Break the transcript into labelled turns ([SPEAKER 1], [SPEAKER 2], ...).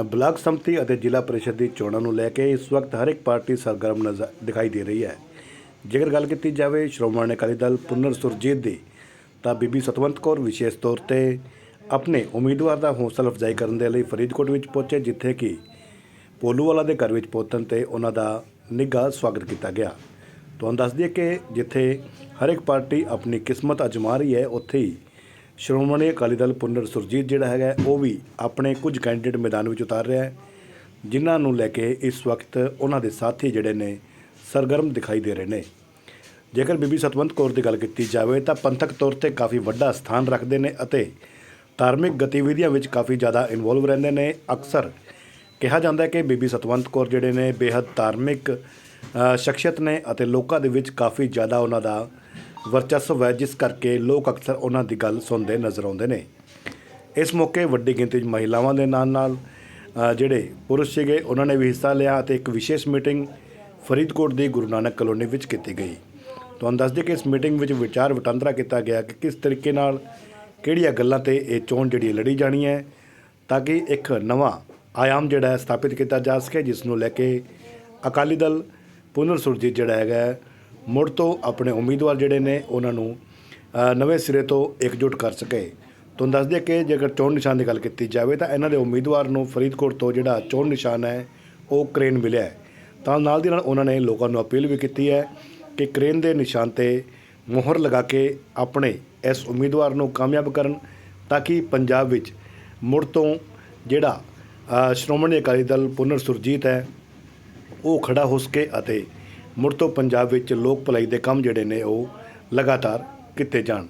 [SPEAKER 1] Block ਸੰਮਤੀ ਅਤੇ ਜ਼ਿਲ੍ਹਾ ਪਰਿਸ਼ਦ ਦੀ ਚੋਣਾਂ ਨੂੰ ਲੈ ਕੇ ਇਸ ਵਕਤ ਹਰ ਇੱਕ ਪਾਰਟੀ ਸਰਗਰਮ ਨਜ਼ਰ ਦਿਖਾਈ ਦੇ ਰਹੀ ਹੈ। ਜੇਕਰ ਗੱਲ ਕੀਤੀ ਜਾਵੇ, ਸ਼੍ਰੋਮਣੀ ਅਕਾਲੀ ਦਲ ਪੁਨਰ ਸੁਰਜੀਤ ਦੀ, ਤਾਂ ਬੀਬੀ ਸਤਵੰਤ ਕੌਰ ਵਿਸ਼ੇਸ਼ ਤੌਰ ਤੇ ਆਪਣੇ ਉਮੀਦਵਾਰ ਦਾ ਹੌਸਲਾ ਅਫਜ਼ਾਈ ਕਰਨ ਦੇ ਲਈ ਫਰੀਦਕੋਟ ਵਿੱਚ ਪਹੁੰਚੇ, ਜਿੱਥੇ ਕਿ ਪੋਲੂਵਾਲਾ ਦੇ ਘਰ ਵਿੱਚ ਪਹੁੰਚਣ ਤੇ ਉਹਨਾਂ ਦਾ ਨਿੱਘਾ ਸਵਾਗਤ ਕੀਤਾ ਗਿਆ। ਤੁਹਾਨੂੰ ਦੱਸ ਦਈਏ ਕਿ ਜਿੱਥੇ ਹਰ ਇੱਕ ਪਾਰਟੀ ਆਪਣੀ ਕਿਸਮਤ ਅਜਮਾ ਰਹੀ ਹੈ, ਉੱਥੇ ਹੀ ਸ਼੍ਰੋਮਣੀ ਅਕਾਲੀ ਦਲ ਪੁਨਰ ਸੁਰਜੀਤ ਜਿਹੜਾ ਹੈਗਾ ਉਹ ਵੀ ਆਪਣੇ ਕੁਝ ਕੈਂਡੀਡੇਟ ਮੈਦਾਨ ਵਿੱਚ ਉਤਾਰ ਰਿਹਾ ਹੈ, ਜਿਨ੍ਹਾਂ ਨੂੰ ਲੈ ਕੇ ਇਸ ਵਕਤ ਉਹਨਾਂ ਦੇ ਸਾਥੀ ਜਿਹੜੇ ਨੇ ਸਰਗਰਮ ਦਿਖਾਈ ਦੇ ਰਹੇ ਨੇ। ਜੇਕਰ ਬੀਬੀ ਸਤਵੰਤ ਕੌਰ ਦੀ ਗੱਲ ਕੀਤੀ ਜਾਵੇ ਤਾਂ ਪੰਥਕ ਤੌਰ ਤੇ ਕਾਫੀ ਵੱਡਾ ਸਥਾਨ ਰੱਖਦੇ ਨੇ ਅਤੇ ਧਾਰਮਿਕ ਗਤੀਵਿਧੀਆਂ ਵਿੱਚ ਕਾਫੀ ਜ਼ਿਆਦਾ ਇਨਵੋਲਵ ਰਹਿੰਦੇ ਨੇ। ਅਕਸਰ ਕਿਹਾ ਜਾਂਦਾ ਹੈ ਕਿ ਬੀਬੀ ਸਤਵੰਤ ਕੌਰ ਜਿਹੜੇ ਨੇ ਬੇहद ਧਾਰਮਿਕ ਸ਼ਖਸੀਅਤ ਨੇ ਅਤੇ ਲੋਕਾਂ ਦੇ ਵਿੱਚ ਕਾਫੀ ਜ਼ਿਆਦਾ ਉਹਨਾਂ ਦਾ ਵਰਚਸਵ ਹੈ, ਜਿਸ ਕਰਕੇ ਲੋਕ ਅਕਸਰ ਉਹਨਾਂ ਦੀ ਗੱਲ ਸੁਣਦੇ ਨਜ਼ਰ ਆਉਂਦੇ ਨੇ। ਇਸ ਮੌਕੇ ਵੱਡੀ ਗਿਣਤੀ ਵਿੱਚ ਮਹਿਲਾਵਾਂ ਦੇ ਨਾਲ ਨਾਲ ਜਿਹੜੇ ਪੁਰਸ਼ ਸੀਗੇ, ਉਹਨਾਂ ਨੇ ਵੀ ਹਿੱਸਾ ਲਿਆ ਅਤੇ ਇੱਕ ਵਿਸ਼ੇਸ਼ ਮੀਟਿੰਗ ਫਰੀਦਕੋਟ ਦੀ ਗੁਰੂ ਨਾਨਕ ਕਲੋਨੀ ਵਿੱਚ ਕੀਤੀ ਗਈ। ਤੁਹਾਨੂੰ ਦੱਸ ਦਈਏ ਕਿ ਇਸ ਮੀਟਿੰਗ ਵਿੱਚ ਵਿਚਾਰ ਵਟਾਂਦਰਾ ਕੀਤਾ ਗਿਆ ਕਿ ਕਿਸ ਤਰੀਕੇ ਨਾਲ ਕਿਹੜੀਆਂ ਗੱਲਾਂ ਤੇ ਇਹ ਚੋਣ ਜਿਹੜੀ ਲੜੀ ਜਾਣੀ ਹੈ, ਤਾਂ ਕਿ ਇੱਕ ਨਵਾਂ ਆਯਾਮ ਜਿਹੜਾ ਹੈ ਸਥਾਪਿਤ ਕੀਤਾ ਜਾ ਸਕੇ, ਜਿਸ ਨੂੰ ਲੈ ਕੇ ਅਕਾਲੀ ਦਲ ਪੁਨਰ ਸੁਰਜੀਤ ਜਿਹੜਾ ਹੈਗਾ ਮੁੜ ਤੋਂ ਆਪਣੇ ਉਮੀਦਵਾਰ ਜਿਹੜੇ ਨੇ, ਉਹਨਾਂ ਨੂੰ ਨਵੇਂ ਸਿਰੇ ਤੋਂ ਇਕਜੁੱਟ ਕਰ ਸਕੇ। ਤੁਹਾਨੂੰ ਦੱਸ ਦਈਏ ਕਿ ਜੇਕਰ ਚੋਣ ਨਿਸ਼ਾਨ ਦੀ ਗੱਲ ਕੀਤੀ ਜਾਵੇ, ਤਾਂ ਇਹਨਾਂ ਦੇ ਉਮੀਦਵਾਰ ਨੂੰ ਫਰੀਦਕੋਟ ਤੋਂ ਜਿਹੜਾ ਚੋਣ ਨਿਸ਼ਾਨ ਹੈ, ਉਹ ਕ੍ਰੇਨ ਮਿਲਿਆ ਤਾਂ ਨਾਲ ਦੀ ਨਾਲ ਉਹਨਾਂ ਨੇ ਲੋਕਾਂ ਨੂੰ ਅਪੀਲ ਵੀ ਕੀਤੀ ਹੈ ਕਿ ਕ੍ਰੇਨ ਦੇ ਨਿਸ਼ਾਨ ਤੇ ਮੋਹਰ ਲਗਾ ਕੇ ਆਪਣੇ ਇਸ ਉਮੀਦਵਾਰ ਨੂੰ ਕਾਮਯਾਬ ਕਰਨ, ਤਾਂ ਕਿ ਪੰਜਾਬ ਵਿੱਚ ਮੁੜ ਤੋਂ ਜਿਹੜਾ ਸ਼੍ਰੋਮਣੀ ਅਕਾਲੀ ਦਲ ਪੁਨਰ ਸੁਰਜੀਤ ਹੈ, ਉਹ ਖੜਾ ਹੋ ਸਕੇ ਅਤੇ ਮੁੜ ਤੋਂ ਪੰਜਾਬ ਵਿੱਚ ਲੋਕ ਭਲਾਈ ਦੇ ਕੰਮ ਜਿਹੜੇ ਨੇ ਉਹ ਲਗਾਤਾਰ ਕੀਤੇ ਜਾਣ।